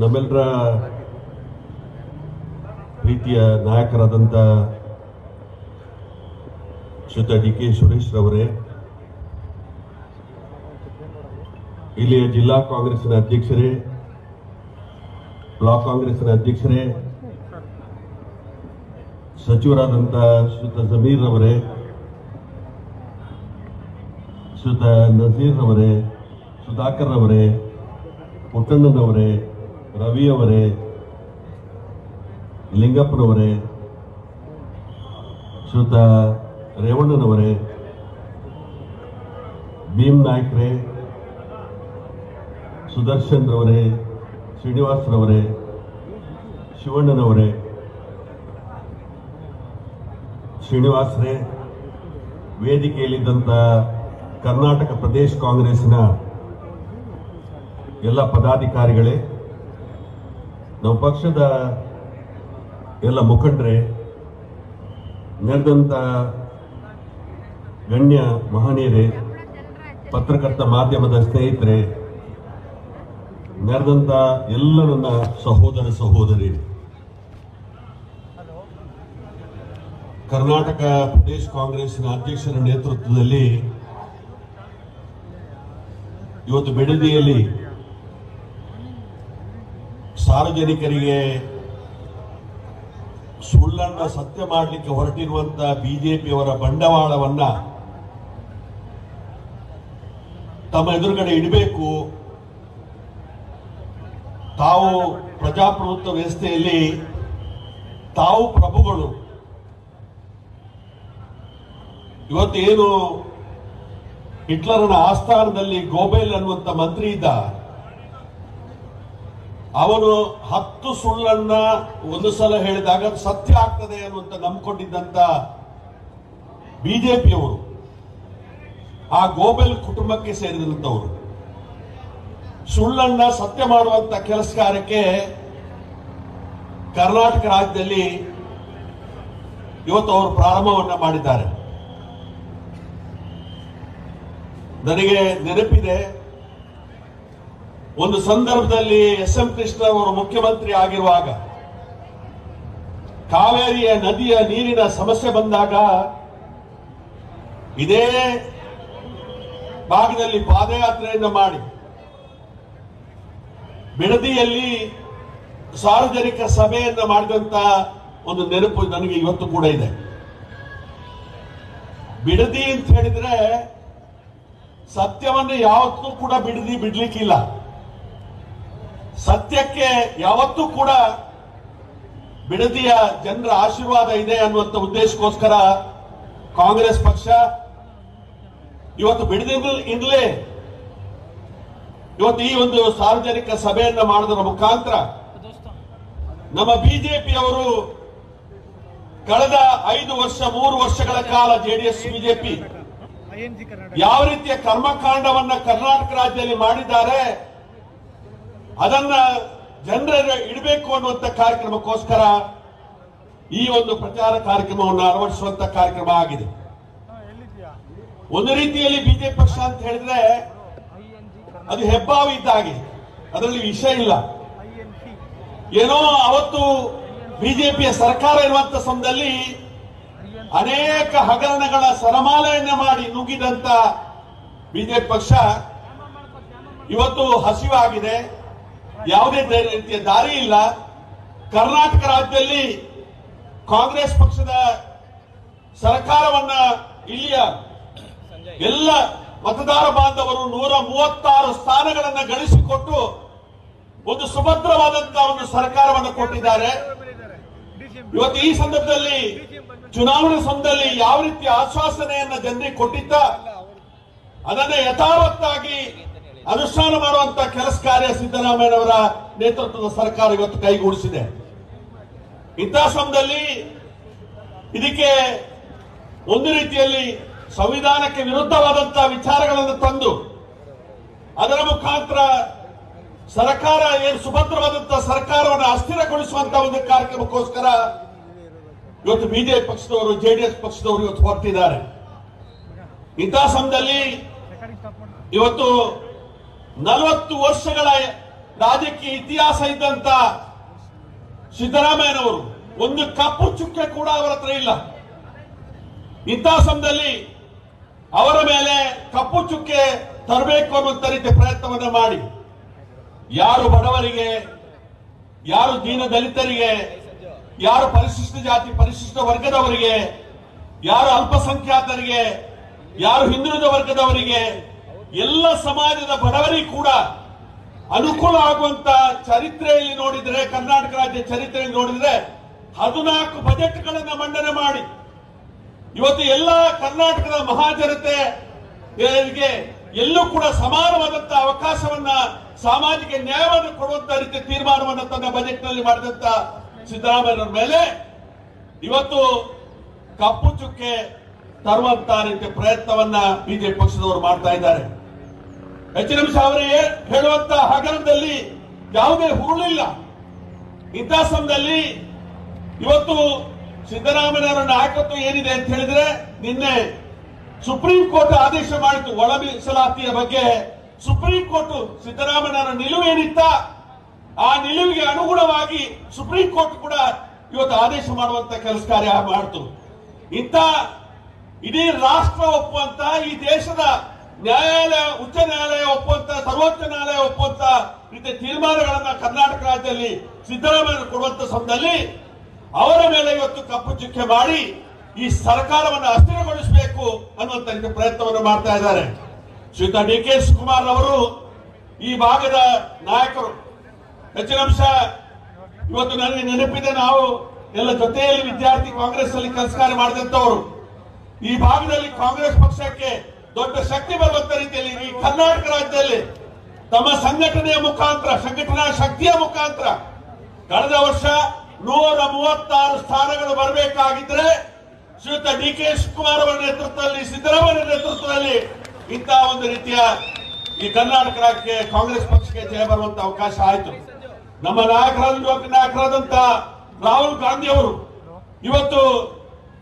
ನಮ್ಮೆಲ್ಲರ ಪ್ರೀತಿಯ ನಾಯಕರಾದಂಥ ಶ್ರೀತ ಡಿ ಕೆ ಸುರೇಶ್ ರವರೇ, ಇಲ್ಲಿಯ ಜಿಲ್ಲಾ ಕಾಂಗ್ರೆಸ್ನ ಅಧ್ಯಕ್ಷರೇ, ಬ್ಲಾಕ್ ಕಾಂಗ್ರೆಸ್ನ ಅಧ್ಯಕ್ಷರೇ ಸಚಿವರಾದಂಥ ಶ್ರೀತ ಜಮೀರ್ ರವರೇ ಶ್ರೀತ ನಜೀರ್ ರವರೇ, ಸುಧಾಕರ್ ರವರೇ ಪುಟ್ಟಣ್ಣನವರೇ ರವಿ ಅವರೇ ಲಿಂಗಪ್ಪನವರೇ ಶ್ರೀಯುತ ರೇವಣ್ಣನವರೇ, ಭೀಮ್ ನಾಯ್ಕರೇ ಸುದರ್ಶನ್ ರವರೇ ಶ್ರೀನಿವಾಸರವರೇ, ಶಿವಣ್ಣನವರೇ, ಶ್ರೀನಿವಾಸರೇ ವೇದಿಕೆಯಲ್ಲಿದ್ದಂಥ ಕರ್ನಾಟಕ ಪ್ರದೇಶ ಕಾಂಗ್ರೆಸ್ನ ಎಲ್ಲ ಪದಾಧಿಕಾರಿಗಳೇ ನಮ್ಮ ಪಕ್ಷದ ಎಲ್ಲ ಮುಖಂಡರೇ ನೆರೆದಂಥ ಗಣ್ಯ ಮಹನೀಯರೇ, ಪತ್ರಕರ್ತ ಮಾಧ್ಯಮದ ಸ್ನೇಹಿತರೆ ನೆರೆದಂಥ ಎಲ್ಲ ನನ್ನ ಸಹೋದರ ಸಹೋದರಿ. ಕರ್ನಾಟಕ ಪ್ರದೇಶ ಕಾಂಗ್ರೆಸ್ನ ಅಧ್ಯಕ್ಷರ ನೇತೃತ್ವದಲ್ಲಿ ಇವತ್ತು ಬಿಡದಿಯಲ್ಲಿ ಸಾರ್ವಜನಿಕರಿಗೆ ಸುಳ್ಳನ್ನು ಸತ್ಯ ಮಾಡಲಿಕ್ಕೆ ಹೊರಟಿರುವಂತ ಬಿಜೆಪಿಯವರ ಬಂಡವಾಳವನ್ನ ತಮ್ಮ ಎದುರುಗಡೆ ಇಡಬೇಕು. ತಾವು ಪ್ರಜಾಪ್ರಭುತ್ವ ವ್ಯವಸ್ಥೆಯಲ್ಲಿ ತಾವು ಪ್ರಭುಗಳು. ಇವತ್ತೇನು ಹಿಟ್ಲರನ ಆಸ್ಥಾನದಲ್ಲಿ ಗೋಬೆಲ್ ಅನ್ನುವಂತ ಮಂತ್ರಿ ಇದ್ದ ಅವನು ಹತ್ತು ಸುಳ್ಳನ್ನ ಒಂದು ಸಲ ಹೇಳಿದಾಗ ಅದು ಸತ್ಯ ಆಗ್ತದೆ ಅನ್ನುವಂತ ನಂಬಿಕೊಂಡಿದ್ದಂತ ಬಿಜೆಪಿಯವರು, ಆ ಗೋಬೆಲ್ ಕುಟುಂಬಕ್ಕೆ ಸೇರಿದಂತವರು. ಸುಳ್ಳನ್ನ ಸತ್ಯ ಮಾಡುವಂತ ಕೆಲಸ ಕರ್ನಾಟಕ ರಾಜ್ಯದಲ್ಲಿ ಇವತ್ತು ಅವರು ಪ್ರಾರಂಭವನ್ನ ಮಾಡಿದ್ದಾರೆ. ನನಗೆ ನೆನಪಿದೆ ಒಂದು ಸಂದರ್ಭದಲ್ಲಿ ಎಸ್ ಎಂ ಕೃಷ್ಣ ಅವರು ಮುಖ್ಯಮಂತ್ರಿ ಆಗಿರುವಾಗ ಕಾವೇರಿಯ ನದಿಯ ನೀರಿನ ಸಮಸ್ಯೆ ಬಂದಾಗ ಇದೇ ಭಾಗದಲ್ಲಿ ಪಾದಯಾತ್ರೆಯನ್ನು ಮಾಡಿ ಬಿಡದಿಯಲ್ಲಿ ಸಾರ್ವಜನಿಕ ಸಭೆಯನ್ನು ಮಾಡಿದಂತ ಒಂದು ನೆನಪು ನನಗೆ ಇವತ್ತು ಕೂಡ ಇದೆ. ಬಿಡದಿ ಅಂತ ಹೇಳಿದ್ರೆ ಸತ್ಯವನ್ನು ಯಾವತ್ತೂ ಕೂಡ ಬಿಡದಿ ಬಿಡ್ಲಿಕ್ಕಿಲ್ಲ. ಸತ್ಯಕ್ಕೆ ಯಾವತ್ತೂ ಕೂಡ ಬಿಡದಿಯ ಜನರ ಆಶೀರ್ವಾದ ಇದೆ ಅನ್ನುವಂತ ಉದ್ದೇಶಕ್ಕೋಸ್ಕರ ಕಾಂಗ್ರೆಸ್ ಪಕ್ಷ ಇವತ್ತು ಬಿಡದಿಂದಲೇ ಇವತ್ತು ಈ ಒಂದು ಸಾರ್ವಜನಿಕ ಸಭೆಯನ್ನ ಮಾಡೋದರ ಮುಖಾಂತರ ನಮ್ಮ ಬಿಜೆಪಿಯವರು ಕಳೆದ ಐದು ವರ್ಷ ಮೂರು ವರ್ಷಗಳ ಕಾಲ ಜೆಡಿಎಸ್ ಬಿಜೆಪಿ ಯಾವ ರೀತಿಯ ಕರ್ಮಕಾಂಡವನ್ನ ಕರ್ನಾಟಕ ರಾಜ್ಯದಲ್ಲಿ ಮಾಡಿದ್ದಾರೆ ಅದನ್ನ ಜನರ ಇಡಬೇಕು ಅನ್ನುವಂತ ಕಾರ್ಯಕ್ರಮಕ್ಕೋಸ್ಕರ ಈ ಒಂದು ಪ್ರಚಾರ ಕಾರ್ಯಕ್ರಮವನ್ನು ಅಳವಡಿಸುವಂತ ಕಾರ್ಯಕ್ರಮ ಆಗಿದೆ. ಒಂದು ರೀತಿಯಲ್ಲಿ ಬಿಜೆಪಿ ಪಕ್ಷ ಅಂತ ಹೇಳಿದ್ರೆ ಅದು ಹೆಬ್ಬಾವು ಇದ್ದ ಹಾಗೆ. ಅದರಲ್ಲಿ ವಿಷಯ ಇಲ್ಲ. ಏನೋ ಅವತ್ತು ಬಿಜೆಪಿಯ ಸರ್ಕಾರ ಇರುವಂತ ಸಮಯದಲ್ಲಿ ಅನೇಕ ಹಗರಣಗಳ ಸರಮಾಲೆಯನ್ನ ಮಾಡಿ ನುಗ್ಗಿದಂತ ಬಿಜೆಪಿ ಪಕ್ಷ ಇವತ್ತು ಹಸಿವಾಗಿದೆ. ಯಾವುದೇ ರೀತಿಯ ದಾರಿ ಇಲ್ಲ. ಕರ್ನಾಟಕ ರಾಜ್ಯದಲ್ಲಿ ಕಾಂಗ್ರೆಸ್ ಪಕ್ಷದ ಸರ್ಕಾರವನ್ನ ಇಲ್ಲಿಯ ಎಲ್ಲ ಮತದಾರ ಬಾಂಧವರು ನೂರ ಮೂವತ್ತಾರು ಸ್ಥಾನಗಳನ್ನು ಗಳಿಸಿಕೊಟ್ಟು ಒಂದು ಸುಭದ್ರವಾದಂತಹ ಒಂದು ಸರ್ಕಾರವನ್ನು ಕೊಟ್ಟಿದ್ದಾರೆ. ಇವತ್ತು ಈ ಸಂದರ್ಭದಲ್ಲಿ ಚುನಾವಣೆ ಸಂದರ್ಭದಲ್ಲಿ ಯಾವ ರೀತಿಯ ಆಶ್ವಾಸನೆಯನ್ನ ಜನರಿಗೆ ಕೊಟ್ಟಿದ್ದ, ಅದನ್ನ ಯಥಾವತ್ತಾಗಿ ಅನುಷ್ಠಾನ ಮಾಡುವಂತಹ ಕೆಲಸ ಕಾರ್ಯ ಸಿದ್ದರಾಮಯ್ಯನವರ ನೇತೃತ್ವದ ಸರ್ಕಾರ ಇವತ್ತು ಕೈಗೂಡಿಸಿದೆ. ಇಂತಹ ಸಮಯದಲ್ಲಿ ಇದಕ್ಕೆ ಒಂದು ರೀತಿಯಲ್ಲಿ ಸಂವಿಧಾನಕ್ಕೆ ವಿರುದ್ಧವಾದಂತಹ ವಿಚಾರಗಳನ್ನು ತಂದು ಅದರ ಮುಖಾಂತರ ಸರ್ಕಾರ ಏನು ಸುಭದ್ರವಾದಂತಹ ಸರ್ಕಾರವನ್ನು ಅಸ್ಥಿರಗೊಳಿಸುವಂತಹ ಒಂದು ಕಾರ್ಯಕ್ರಮಕ್ಕೋಸ್ಕರ ಇವತ್ತು ಬಿಜೆಪಿ ಪಕ್ಷದವರು, ಜೆಡಿಎಸ್ ಪಕ್ಷದವರು ಇವತ್ತು ಹೊರಟಿದ್ದಾರೆ ಇಂತಹ ಸಮಯದಲ್ಲಿ ಇವತ್ತು ನಲವತ್ತು ವರ್ಷಗಳ ರಾಜಕೀಯ ಇತಿಹಾಸ ಇದ್ದಂತ ಸಿದ್ದರಾಮಯ್ಯನವರು ಒಂದು ಕಪ್ಪು ಚುಕ್ಕೆ ಕೂಡ ಅವರ ಹತ್ರ ಇಲ್ಲ. ಇಂಥ ಸಮಯದಲ್ಲಿ ಅವರ ಮೇಲೆ ಕಪ್ಪು ಚುಕ್ಕೆ ತರಬೇಕು ಅನ್ನುವಂತ ರೀತಿಯ ಪ್ರಯತ್ನವನ್ನ ಮಾಡಿ. ಯಾರು ಬಡವರಿಗೆ, ಯಾರು ದೀನ ದಲಿತರಿಗೆ, ಯಾರು ಪರಿಶಿಷ್ಟ ಜಾತಿ, ಪರಿಶಿಷ್ಟ ವರ್ಗದವರಿಗೆ, ಯಾರು ಅಲ್ಪಸಂಖ್ಯಾತರಿಗೆ, ಯಾರು ಹಿಂದುಳಿದ ವರ್ಗದವರಿಗೆ ಎಲ್ಲ ಸಮಾಜದ ಬಡವರಿಗೆ ಕೂಡ ಅನುಕೂಲ ಆಗುವಂತ ಚರಿತ್ರೆಯಲ್ಲಿ ನೋಡಿದ್ರೆ, ಕರ್ನಾಟಕ ರಾಜ್ಯ ಚರಿತ್ರೆಯಲ್ಲಿ ನೋಡಿದ್ರೆ ಹದಿನಾಲ್ಕು ಬಜೆಟ್ಗಳನ್ನು ಮಂಡನೆ ಮಾಡಿ. ಇವತ್ತು ಎಲ್ಲ ಕರ್ನಾಟಕದ ಮಹಾಜನತೆ ಎಲ್ಲೂ ಕೂಡ ಸಮಾನವಾದಂತಹ ಅವಕಾಶವನ್ನ, ಸಾಮಾಜಿಕ ನ್ಯಾಯವನ್ನು ಕೊಡುವಂತ ರೀತಿ ತೀರ್ಮಾನವನ್ನು ತನ್ನ ಬಜೆಟ್ನಲ್ಲಿ ಮಾಡಿದಂತ ಸಿದ್ದರಾಮಯ್ಯನವರ ಮೇಲೆ ಇವತ್ತು ಕಪ್ಪು ಚುಕ್ಕೆ ತರುವಂತ ರೀತಿಯ ಪ್ರಯತ್ನವನ್ನ ಬಿಜೆಪಿ ಪಕ್ಷದವರು ಮಾಡ್ತಾ ಇದ್ದಾರೆ. ಎಚ್ ಎಂ ಹೇಳುವಂತ ಹಗರಣದಲ್ಲಿ ಯಾವುದೇ ಹುರುಳಿಲ್ಲ ಇಂತಹ ಸಮಯದಲ್ಲಿ ಇವತ್ತು ಸಿದ್ದರಾಮಯ್ಯನವರ ನಾಯಕತ್ವ ಏನಿದೆ ಅಂತ ಹೇಳಿದ್ರೆ ನಿನ್ನೆ ಸುಪ್ರೀಂ ಕೋರ್ಟ್ ಆದೇಶ ಮಾಡಿತು ಒಳ ಮೀಸಲಾತಿಯ ಬಗ್ಗೆ. ಸುಪ್ರೀಂ ಕೋರ್ಟ್ ಸಿದ್ದರಾಮಯ್ಯನವರ ನಿಲುವು ಏನಿತ್ತ? ಆ ನಿಲುವಿಗೆ ಅನುಗುಣವಾಗಿ ಸುಪ್ರೀಂ ಕೋರ್ಟ್ ಕೂಡ ಇವತ್ತು ಆದೇಶ ಮಾಡುವಂತ ಕೆಲಸ ಕಾರ್ಯ ಮಾಡಿತು. ಇಂಥ ಇಡೀ ರಾಷ್ಟ್ರ ಒಪ್ಪುವಂತ ಈ ದೇಶದ ನ್ಯಾಯಾಲಯ, ಉಚ್ಚ ನ್ಯಾಯಾಲಯ ಒಪ್ಪುವಂತ, ಸರ್ವೋಚ್ಚ ನ್ಯಾಯಾಲಯ ಒಪ್ಪುವಂತ ರೀತಿಯ ತೀರ್ಮಾನಗಳನ್ನ ಕರ್ನಾಟಕ ರಾಜ್ಯದಲ್ಲಿ ಸಿದ್ದರಾಮಯ್ಯ ಕೊಡುವಂತ ಸಮಯದಲ್ಲಿ ಅವರ ಮೇಲೆ ಇವತ್ತು ಕಪ್ಪು ಚುಕ್ಕೆ ಮಾಡಿ ಈ ಸರ್ಕಾರವನ್ನು ಅಸ್ಥಿರಗೊಳಿಸಬೇಕು ಅನ್ನುವಂತ ಪ್ರಯತ್ನವನ್ನು ಮಾಡ್ತಾ ಇದ್ದಾರೆ. ಶ್ರೀಯುತ ಡಿ ಕೆ ಕುಮಾರ್ ಅವರು ಈ ಭಾಗದ ನಾಯಕರು. ಹೆಚ್ಚಿನ ಅಂಶ ಇವತ್ತು ನನಗೆ ನೆನಪಿದೆ, ನಾವು ಎಲ್ಲ ಜೊತೆಯಲ್ಲಿ ವಿದ್ಯಾರ್ಥಿ ಕಾಂಗ್ರೆಸ್ ಅಲ್ಲಿ ಕೆಲಸ ಕಾರ್ಯ ಮಾಡಿದಂತವರು ಈ ಭಾಗದಲ್ಲಿ ಕಾಂಗ್ರೆಸ್ ಪಕ್ಷಕ್ಕೆ ದೊಡ್ಡ ಶಕ್ತಿ ಬರುವಂತ ರೀತಿಯಲ್ಲಿ ಈ ಕರ್ನಾಟಕ ರಾಜ್ಯದಲ್ಲಿ ತಮ್ಮ ಸಂಘಟನೆಯ ಮುಖಾಂತರ, ಸಂಘಟನಾ ಶಕ್ತಿಯ ಮುಖಾಂತರ ಕಳೆದ ವರ್ಷ ನೂರ ಮೂವತ್ತಾರು ಸ್ಥಾನಗಳು ಬರಬೇಕಾಗಿದ್ರೆ ಶ್ರೀಯುತ ಡಿ ಕೆ ಶಿವಕುಮಾರ್ ಅವರ ನೇತೃತ್ವದಲ್ಲಿ, ಸಿದ್ದರಾಮಯ್ಯ ನೇತೃತ್ವದಲ್ಲಿ ಇಂತಹ ಒಂದು ರೀತಿಯ ಈ ಕರ್ನಾಟಕ ರಾಜ್ಯಕ್ಕೆ ಕಾಂಗ್ರೆಸ್ ಪಕ್ಷಕ್ಕೆ ಜಯ ಬರುವಂತ ಅವಕಾಶ ಆಯಿತು. ನಮ್ಮ ನಾಯಕರಾದ ನಾಯಕರಾದಂತ ರಾಹುಲ್ ಗಾಂಧಿ ಅವರು ಇವತ್ತು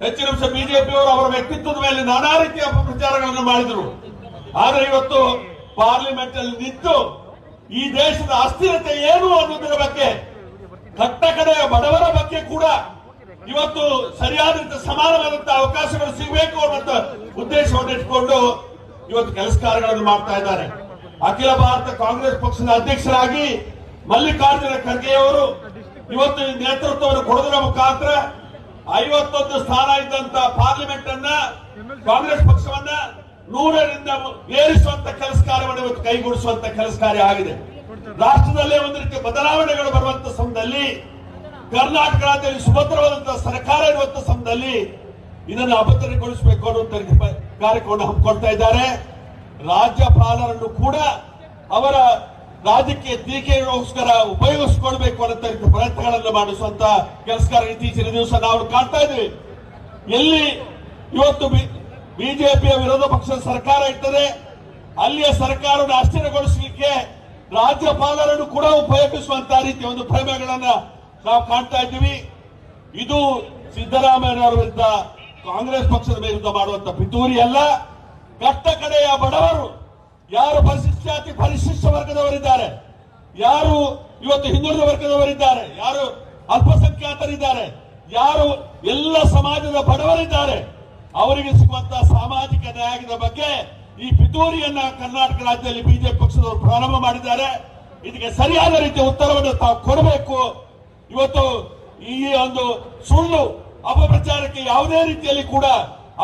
ಹೆಚ್ಚಿನ ಅಂಶ ಬಿಜೆಪಿಯವರು ಅವರ ವ್ಯಕ್ತಿತ್ವದ ಮೇಲೆ ನಾನಾ ರೀತಿಯ ಅಪಪ್ರಚಾರಗಳನ್ನು ಮಾಡಿದರು. ಆದರೆ ಇವತ್ತು ಪಾರ್ಲಿಮೆಂಟ್ ಅಲ್ಲಿ ನಿಂತು ಈ ದೇಶದ ಅಸ್ಥಿರತೆ ಏನು ಅನ್ನೋದರ ಬಗ್ಗೆ ಕಟ್ಟ ಬಡವರ ಬಗ್ಗೆ ಕೂಡ ಇವತ್ತು ಸರಿಯಾದ ಸಮಾನವಾದಂತಹ ಅವಕಾಶಗಳು ಸಿಗಬೇಕು ಅನ್ನುವಂತ ಉದ್ದೇಶವನ್ನು ಇಟ್ಕೊಂಡು ಇವತ್ತು ಕೆಲಸ ಕಾರ್ಯಗಳನ್ನು ಮಾಡ್ತಾ ಇದ್ದಾರೆ. ಅಖಿಲ ಭಾರತ ಕಾಂಗ್ರೆಸ್ ಪಕ್ಷದ ಅಧ್ಯಕ್ಷರಾಗಿ ಮಲ್ಲಿಕಾರ್ಜುನ ಖರ್ಗೆಯವರು ಇವತ್ತು ನೇತೃತ್ವವನ್ನು ಕೊಡೋದರ ಮುಖಾಂತರ ಐವತ್ತೊಂದು ಸ್ಥಾನ ಇದ್ದಂತ ಪಾರ್ಲಿಮೆಂಟ್ ಅನ್ನ ಕಾಂಗ್ರೆಸ್ ಪಕ್ಷವನ್ನ ನೂರರಿಂದ ಏರಿಸುವಂತ ಕೆಲಸ ಕಾರ್ಯವನ್ನು ಇವತ್ತು ಕೈಗೂಡಿಸುವಂತ ಕೆಲಸ ಕಾರ್ಯ ಆಗಿದೆ. ರಾಷ್ಟ್ರದಲ್ಲೇ ಒಂದು ರೀತಿಯ ಬದಲಾವಣೆಗಳು ಬರುವಂತ ಸಮಯದಲ್ಲಿ ಕರ್ನಾಟಕ ರಾಜ್ಯದಲ್ಲಿ ಸುಭದ್ರವಾದಂತಹ ಸರ್ಕಾರ ಇರುವಂತ ಸಮಯದಲ್ಲಿ ಇದನ್ನು ಅಭದ್ರಗೊಳಿಸಬೇಕು ಅನ್ನುವಂತ ಕಾರ್ಯಕ್ರಮ ಹಮ್ಮಿಕೊಳ್ತಾ ಇದ್ದಾರೆ. ರಾಜ್ಯಪಾಲರನ್ನು ಕೂಡ ಅವರ ರಾಜಕೀಯ ಟೀಕೆಗೋಸ್ಕರ ಉಪಯೋಗಿಸ್ಕೊಳ್ಬೇಕು ಅನ್ನೋ ಪ್ರಯತ್ನಗಳನ್ನು ಮಾಡಿಸುವಂತ ಕೆಲಸಕಾರ ಇತ್ತೀಚಿನ ದಿವಸ ನಾವು ಕಾಣ್ತಾ ಇದ್ದೀವಿ. ಎಲ್ಲಿ ಇವತ್ತು ಬಿಜೆಪಿಯ ವಿರೋಧ ಪಕ್ಷದ ಸರ್ಕಾರ ಇರ್ತದೆ, ಅಲ್ಲಿಯ ಸರ್ಕಾರವನ್ನು ಅಸ್ಥಿರಗೊಳಿಸಲಿಕ್ಕೆ ರಾಜ್ಯಪಾಲರನ್ನು ಕೂಡ ಉಪಯೋಗಿಸುವಂತ ರೀತಿಯ ಒಂದು ಪ್ರಮೇಯಗಳನ್ನ ನಾವು ಕಾಣ್ತಾ ಇದ್ದೀವಿ. ಇದು ಸಿದ್ದರಾಮಯ್ಯನವರ ವಿರುದ್ಧ ಕಾಂಗ್ರೆಸ್ ಪಕ್ಷದ ವಿರುದ್ಧ ಮಾಡುವಂತ ಪಿತೂರಿ ಅಲ್ಲ, ಕಟ್ಟ ಕಡೆಯ ಬಡವರು ಯಾರು ಪರಿಶಿಷ್ಟ ಜಾತಿ, ಪರಿಶಿಷ್ಟ ವರ್ಗದವರಿದ್ದಾರೆ? ಯಾರು ಇವತ್ತು ಹಿಂದುಳಿದ ವರ್ಗದವರಿದ್ದಾರೆ? ಯಾರು ಅಲ್ಪಸಂಖ್ಯಾತರಿದ್ದಾರೆ? ಯಾರು ಎಲ್ಲ ಸಮಾಜದ ಬಡವರಿದ್ದಾರೆ? ಅವರಿಗೆ ಸಿಗುವಂತಹ ಸಾಮಾಜಿಕ ನ್ಯಾಯದ ಬಗ್ಗೆ ಈ ಪಿತೂರಿಯನ್ನ ಕರ್ನಾಟಕ ರಾಜ್ಯದಲ್ಲಿ ಬಿಜೆಪಿ ಪಕ್ಷದವರು ಪ್ರಾರಂಭ ಮಾಡಿದ್ದಾರೆ. ಇದಕ್ಕೆ ಸರಿಯಾದ ರೀತಿಯ ಉತ್ತರವನ್ನು ತಾವು ಕೊಡಬೇಕು. ಇವತ್ತು ಈ ಒಂದು ಸುಳ್ಳು ಅಪಪ್ರಚಾರಕ್ಕೆ ಯಾವುದೇ ರೀತಿಯಲ್ಲಿ ಕೂಡ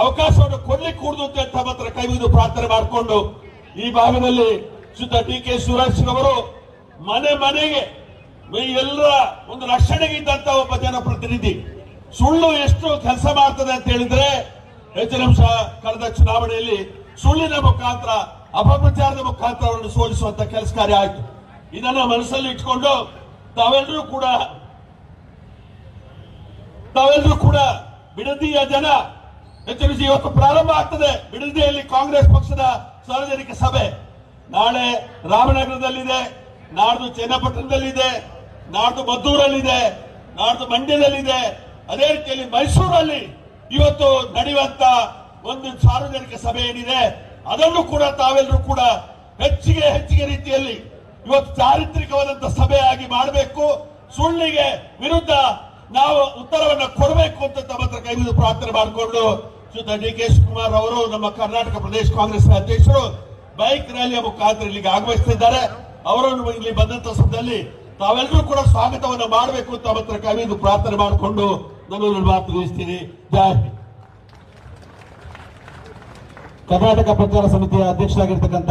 ಅವಕಾಶವನ್ನು ಕೊಡ್ಲಿಕ್ಕೆ ಕೂಡುದು ಅಂತ ತಮ್ಮ ಹತ್ರ ಕೈ ಮುಗಿದು ಪ್ರಾರ್ಥನೆ ಮಾಡಿಕೊಂಡು ಈ ಭಾಗದಲ್ಲಿ ಶುದ್ಧ ಡಿ ಕೆ ಸುರೇಶ್ ಅವರು ಮನೆ ಮನೆಗೆ ಎಲ್ಲರ ಒಂದು ರಕ್ಷಣೆಗೆ ಇದ್ದಂತ ಒಬ್ಬ ಜನಪ್ರತಿನಿಧಿ. ಸುಳ್ಳು ಎಷ್ಟು ಕೆಲಸ ಮಾಡ್ತದೆ ಅಂತ ಹೇಳಿದ್ರೆ ಹೆಚ್ಚಿನ ಅಂಶ ಕಳೆದ ಚುನಾವಣೆಯಲ್ಲಿ ಸುಳ್ಳಿನ ಮುಖಾಂತರ, ಅಪಪ್ರಚಾರದ ಮುಖಾಂತರ ಅವರನ್ನು ಸೋಲಿಸುವಂತ ಕೆಲಸ ಕಾರ್ಯ ಆಯಿತು. ಇದನ್ನ ಮನಸ್ಸಲ್ಲಿ ಇಟ್ಕೊಂಡು ತಾವೆಲ್ಲರೂ ಕೂಡ ತಾವೆಲ್ಲರೂ ಕೂಡ ಬಿಡದಿಯ ಜನ ಹೆಚ್ಚಿನ ಇವತ್ತು ಪ್ರಾರಂಭ ಆಗ್ತದೆ. ಬಿಡದಿಯಲ್ಲಿ ಕಾಂಗ್ರೆಸ್ ಪಕ್ಷದ ಸಾರ್ವಜನಿಕ ಸಭೆ ನಾಳೆ ರಾಮನಗರದಲ್ಲಿದೆ, ನಾಡ್ದು ಚನ್ನಪಟ್ಟಣದಲ್ಲಿದೆ, ನಾಡ್ದು ಮದ್ದೂರಲ್ಲಿದೆ, ನಾಡ್ದು ಮಂಡ್ಯದಲ್ಲಿದೆ. ಅದೇ ರೀತಿಯಲ್ಲಿ ಮೈಸೂರಲ್ಲಿ ಇವತ್ತು ನಡೆಯುವಂತ ಒಂದು ಸಾರ್ವಜನಿಕ ಸಭೆ ಏನಿದೆ, ಅದನ್ನು ಕೂಡ ತಾವೆಲ್ಲರೂ ಕೂಡ ಹೆಚ್ಚಿಗೆ ಹೆಚ್ಚಿಗೆ ರೀತಿಯಲ್ಲಿ ಇವತ್ತು ಚಾರಿತ್ರಿಕವಾದಂತ ಸಭೆಯಾಗಿ ಮಾಡಬೇಕು. ಸುಳ್ಳಿಗೆ ವಿರುದ್ಧ ನಾವು ಉತ್ತರವನ್ನ ಕೊಡಬೇಕು ಅಂತ ತಮ್ಮ ಹತ್ರ ಕೈ ಪ್ರಾರ್ಥನೆ ಮಾಡಿಕೊಂಡು ಶ್ರೀಯುತ ಡಿ ಕೆ ಶಿವಕುಮಾರ್ ಅವರು ನಮ್ಮ ಕರ್ನಾಟಕ ಪ್ರದೇಶ ಕಾಂಗ್ರೆಸ್ ಅಧ್ಯಕ್ಷರು ಬೈಕ್ ರ್ಯಾಲಿಯ ಮುಖಾಂತರ ಇಲ್ಲಿಗೆ ಆಗಮಿಸುತ್ತಿದ್ದಾರೆ. ಅವರನ್ನು ಇಲ್ಲಿ ಬಂದಂತ ಸಂದರ್ಭದಲ್ಲಿ ತಾವೆಲ್ಲರೂ ಕೂಡ ಸ್ವಾಗತವನ್ನು ಮಾಡಬೇಕು ಅಂತ ಮಾತ್ರ ಕವಿದು ಪ್ರಾರ್ಥನೆ ಮಾಡಿಕೊಂಡು ನಾನು ನನ್ನ ಮಾತು ಮುಗಿಸ್ತೀನಿ ಕರ್ನಾಟಕ ಪ್ರಚಾರ ಸಮಿತಿಯ ಅಧ್ಯಕ್ಷರಾಗಿರ್ತಕ್ಕಂಥ